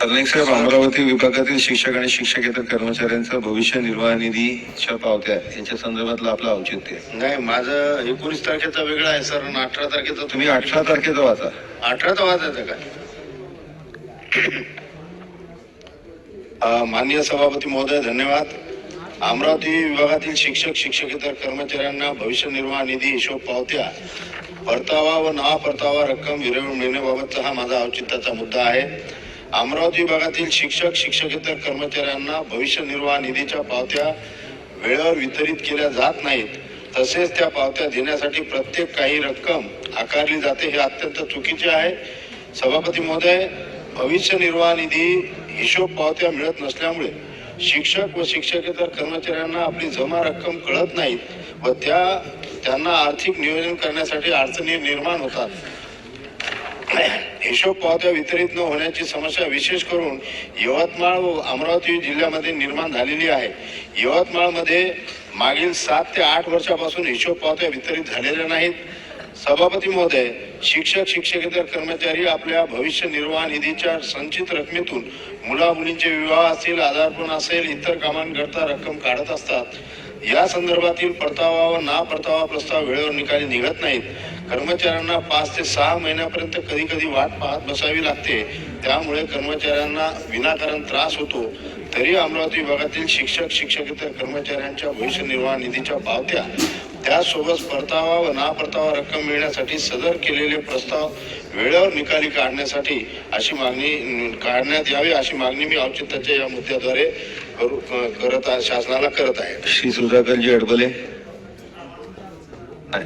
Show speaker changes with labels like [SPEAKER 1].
[SPEAKER 1] सरनाईक साहेब अमरावती विभागातील शिक्षक आणि शिक्षकेतर कर्मचाऱ्यांचा भविष्य निर्वाह निधीच्या पावत्या यांच्या संदर्भातलं आपलं औचित्य
[SPEAKER 2] नाही माझं एकोणीस तारखेचा वेगळा आहे सर. आणि अठरा तारखेचा
[SPEAKER 1] तुम्ही अठरा तारखेचा वाचा.
[SPEAKER 2] अठराचा वाजायचं काय? अ, माननीय सभापती महोदय धन्यवाद. अमरावती विभागातील शिक्षक शिक्षकेतर कर्मचाऱ्यांना भविष्य निर्वाह निधी हिशोब पावत्या परतावा व ना परतावा रक्कम विरळून मिळण्याबाबतचा हा माझा औचित्याचा मुद्दा आहे. अमरावती विभागातील शिक्षक शिक्षकेतर कर्मचाऱ्यांना भविष्य निर्वाह निधीच्या पावत्या वेळेवर वितरित केल्या जात नाहीत. तसेच त्या पावत्या देण्यासाठी प्रत्येक काही रक्कम आकारली जाते हे अत्यंत चुकीचे आहे. सभापती महोदय भविष्य निर्वाह निधी हिशोब पावत्या मिळत नसल्यामुळे शिक्षक व शिक्षकेतर कर्मचाऱ्यांना आपली जमा रक्कम कळत नाहीत व त्या त्यांना आर्थिक नियोजन करण्यासाठी अडचणी निर्माण होतात. हिशोब पावत्या वितरित न होण्याची समस्या विशेष करून यवतमाळ व अमरावती जिल्ह्यामध्ये निर्माण झालेली आहे. यवतमाळमध्ये मागील सात ते आठ वर्षापासून हिशोब पावत्या वितरित झालेल्या नाहीत. सभापती महोदय शिक्षक शिक्षकेतर कर्मचारी आपल्या भविष्य निर्वाह निधीच्या संचित रकमेतून मुला मुलींचे विवाह असतील आधारपण असेल इतर कामांकरता रक्कम काढत असतात. या संदर्भातील परतावा व ना परतावा प्रस्ताव वेळेवर निकाली निघत नाहीत. कर्मचाऱ्यांना पाच ते सहा महिन्यापर्यंत कधी कधी वाट पाहत बसावी लागते. त्यामुळे कर्मचाऱ्यांना विनाकारण त्रास होतो. तरी अमरावती विभागातील शिक्षक शिक्षकेतर कर्मचाऱ्यांच्या भविष्य निर्वाह निधीच्या पावत्या त्यासोबत परतावा व ना परतावा रक्कम मिळण्यासाठी सदर केलेले प्रस्ताव वेळेवर निकाली काढण्यासाठी अशी मागणी काढण्यात यावी अशी मागणी मी औचित्याच्या या मुद्द्याद्वारे करू करत आहे- शासनाला करत आहे
[SPEAKER 1] श्री सुधाकरजी अडबले नाही.